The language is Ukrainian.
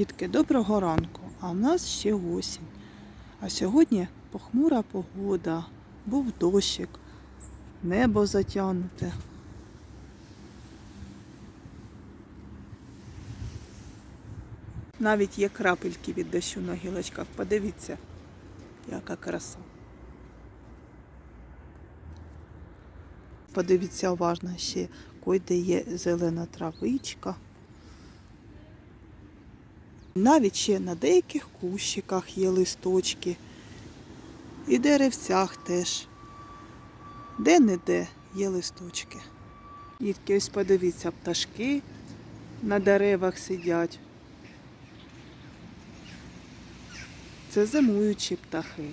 Дітки, доброго ранку. А в нас ще осінь. А сьогодні похмура погода, був дощик, небо затягнуте. Навіть є крапельки від дощу на гілочках. Подивіться, яка краса. Подивіться уважно ще, койде є зелена травичка. Навіть ще на деяких кущиках є листочки. І деревцях теж. Де-не-де є листочки. Дітки, ось подивіться, пташки на деревах сидять. Це зимуючі птахи.